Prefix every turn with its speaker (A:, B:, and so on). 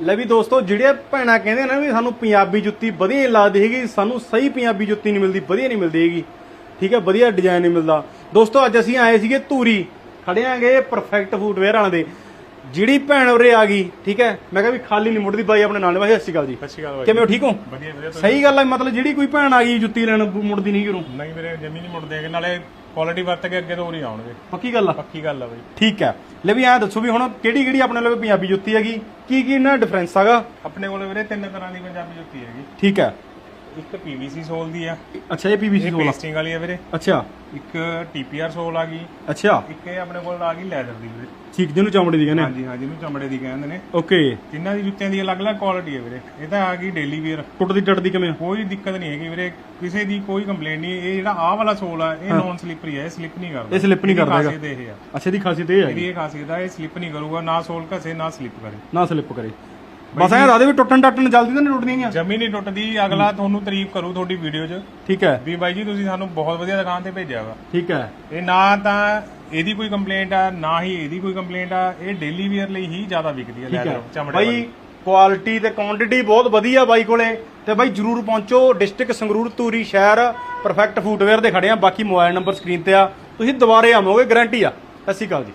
A: ਲੈ ਵੀ ਦੋਸਤੋ ਜਿਹੜੇ ਭੈਣਾਂ ਕਹਿੰਦੇ ਨੇ ਵੀ ਸਾਨੂੰ ਪੰਜਾਬੀ ਜੁੱਤੀ ਵਧੀਆ ਨਹੀਂ ਲੱਗਦੀ ਹੈਗੀ ਸਾਨੂੰ ਸਹੀ ਪੰਜਾਬੀ ਜੁੱਤੀ ਨਹੀਂ ਮਿਲਦੀ ਵਧੀਆ ਨਹੀਂ ਮਿਲਦੀ ਹੈਗੀ। ਠੀਕ ਹੈ ਵਧੀਆ ਡਿਜ਼ਾਈਨ ਨਹੀਂ ਮਿਲਦਾ। ਦੋਸਤੋ ਅੱਜ ਅਸੀਂ ਆਏ ਸੀਗੇ ਧੂਰੀ। ਖੜੇ ਆਂਗੇ ਪਰਫੈਕਟ ਫੁੱਟਵੇਅਰ ਵਾਲਿਆਂ ਦੇ। ਜਿਹੜੀ ਭੈਣ ਉਰੇ ਆ ਗਈ ਠੀਕ ਹੈ ਮੈਂ ਕਿਹਾ ਵੀ ਖਾਲੀ ਨਹੀਂ ਮੁੜਦੀ ਬਾਈ ਆਪਣੇ ਨਾਲ। ਬਾਈ ਸਤਿ ਸ਼੍ਰੀ ਅਕਾਲ ਜੀ।
B: ਸਤਿ ਸ਼੍ਰੀ ਅਕਾਲ ਬਾਈ।
A: ਕਿਵੇਂ ਹੋ ਠੀਕ ਹੋ?
B: ਵਧੀਆ ਵਧੀਆ।
A: ਸਹੀ ਗੱਲ ਹੈ ਮਤਲਬ ਜਿਹੜੀ ਕੋਈ ਭੈਣ ਆ ਗਈ ਜੁੱਤੀ ਲੈਣ ਮੁੜਦੀ ਨਹੀਂ ਕਿਉਂ
B: ਨਹੀਂ ਵੀਰੇ ਜਮੀ ਨਹੀਂ ਮੁੜਦੇ ਹੈਗੇ। ਨਾਲੇ ਕੁਆਲਿਟੀ ਵਰਤ ਕੇ ਅੱਗੇ ਤੋਂ ਉਰੀ ਆਉਣਗੇ।
A: ਪੱਕੀ ਗੱਲ ਆ?
B: ਪੱਕੀ ਗੱਲ ਆ ਬਾਈ।
A: ਠੀਕ ਹੈ। ਲੈ ਵੀ ਐਂ ਦੱਸੋ ਵੀ ਹੁਣ ਕਿਹੜੀ ਕਿਹੜੀ ਆਪਣੇ ਲਵੇ ਪੰਜਾਬੀ ਜੁੱਤੀ ਹੈਗੀ? ਕੀ ਕੀ ਇਹਨਾਂ ਡਿਫਰੈਂਸ ਹੈਗਾ?
B: ਆਪਣੇ ਕੋਲ ਵੀਰੇ ਤਿੰਨ ਤਰ੍ਹਾਂ ਦੀ ਪੰਜਾਬੀ ਜੁੱਤੀ ਹੈਗੀ।
A: ਠੀਕ ਹੈ।
B: ਇੱਕ ਪੀਵੀਸੀ ਸੋਲ ਦੀ ਆ।
A: ਅੱਛਾ ਇਹ ਪੀਵੀਸੀ
B: ਇਹ
A: ਸੋਲ ਆ।
B: ਪੇਸਟਿੰਗ ਵਾਲੀ ਆ ਵੀਰੇ।
A: ਅੱਛਾ।
B: ਇੱਕ ਟੀਪੀਆਰ ਸੋਲ ਆ ਗਈ।
A: ਅੱਛਾ।
B: ਇੱਕ ਇਹ ਆਪਣੇ ਕੋਲ ਆ ਗਈ ਲੈਦਰ ਦੀ ਵੀਰੇ।
A: ਠੀਕ ਜਿਹਨੂੰ ਚਮੜੀ ਦੀ ਕਹਿੰਦੇ
B: ਹਾਂਜੀ ਹਾਂ ਜਿਹਨੂੰ ਚਮੜੇ ਦੀ ਕਹਿੰਦੇ ਨੇ।
A: ਓਕੇ।
B: ਤਿੰਨਾਂ ਦੀ ਜੁੱਤਿਆਂ ਦੀ ਅਲੱਗ-ਅਲੱਗ ਕੁਆਲਿਟੀ ਹੈ ਵੀਰੇ। ਇਹ ਤਾਂ ਆ ਗਈ ਡੇਲੀ ਵੇਅਰ
A: ਟੁੱਟਦੀ ਟੱਟਦੀ ਕਿਵੇਂ
B: ਕੋਈ ਦਿੱਕਤ ਨਹੀਂ ਹੈਗੀ ਵੀਰੇ। ਕਿਸੇ ਦੀ ਕੋਈ ਕੰਪਲੇਂਟ ਨਹੀਂ। ਇਹ ਜਿਹੜਾ ਆਹ ਵਾਲਾ ਸੋਲ ਆ ਇਹ ਨੌਨ ਸਲਿਪਰੀ ਹੈ ਇਹ ਸਲਿਪ ਨਹੀਂ ਕਰਦਾ।
A: ਇਹ slip ਨਹੀਂ
B: ਇਹਦੀ
A: ਕਰਦਾ ਹੈਗਾ।
B: ਖਾਸੀਅਤ ਇਹ ਆ।
A: ਅੱਛਾ ਦੀ ਖਾਸੀਅਤ ਇਹ
B: ਇਹਦੀ
A: ਹੈ
B: ਇਹ ਖਾਸੀਅਤ ਆ ਇਹ ਸਲਿਪ ਨਹੀਂ ਕਰੂਗਾ ਨਾ ਸੋਲ ਘਸੇ ਨਾ ਸਲਿਪ ਕਰੇ।
A: ਨਾ ਸਲਿੱਪ ਕਰੇ। ਬਸ ਐਂ ਦੱਸਦੇ ਵੀ ਟੁੱਟਣ ਟੱਟਣ ਜਲਦੀ ਤਾਂ ਨਹੀਂ ਟੁੱਟਦੀਆਂ?
B: ਜਮੀ ਨਹੀਂ ਟੁੱਟਦੀ ਅਗਲਾ ਤੁਹਾਨੂੰ ਤਾਰੀਫ ਕਰੂ ਤੁਹਾਡੀ ਵੀਡੀਓ 'ਚ।
A: ਠੀਕ ਹੈ।
B: ਵੀ ਬਾਈ ਜੀ ਤੁਸੀਂ ਸਾਨੂੰ ਬਹੁਤ ਵਧੀਆ ਦੁਕਾਨ ਤੇ ਭੇਜਿਆ ਵਾ।
A: ਠੀਕ ਹੈ।
B: ਇਹ ਨਾ ਤਾਂ ਇਹਦੀ ਕੋਈ ਕੰਪਲੇਂਟ ਆ ਨਾ ਹੀ ਇਹਦੀ ਕੋਈ ਕੰਪਲੇਂਟ ਆ ਇਹ ਡੇਲੀ ਵੇਅਰ ਲਈ ਹੀ ਜ਼ਿਆਦਾ ਵਿਕਦੀ ਹੈ
A: ਠੀਕ
B: ਲੈ
A: ਹੈ।
B: ਲਓ ਚਮੜੇ
A: ਬਾਈ
B: ਵਾਲੀ।
A: ਕੁਆਲਿਟੀ ਤੇ ਕੁਆਂਟੀਟੀ ਬਹੁਤ ਵਧੀਆ ਬਾਈ ਕੋਲੇ। ਤੇ ਬਾਈ ਜਰੂਰ ਪਹੁੰਚੋ ਡਿਸਟ੍ਰਿਕਟ ਸੰਗਰੂਰ ਤੂਰੀ ਸ਼ਹਿਰ ਪਰਫੈਕਟ ਫੁੱਟਵੇਅਰ ਦੇ ਖੜੇ ਆ। ਬਾਕੀ ਮੋਬਾਈਲ ਨੰਬਰ ਸਕਰੀਨ ਤੇ ਆ। ਤੁਸੀਂ ਦੁਬਾਰੇ ਆਵੋਗੇ ਗਾਰੰਟੀ ਆ। ਸਤਿ ਸ਼੍ਰੀ ਅਕਾਲ ਜੀ।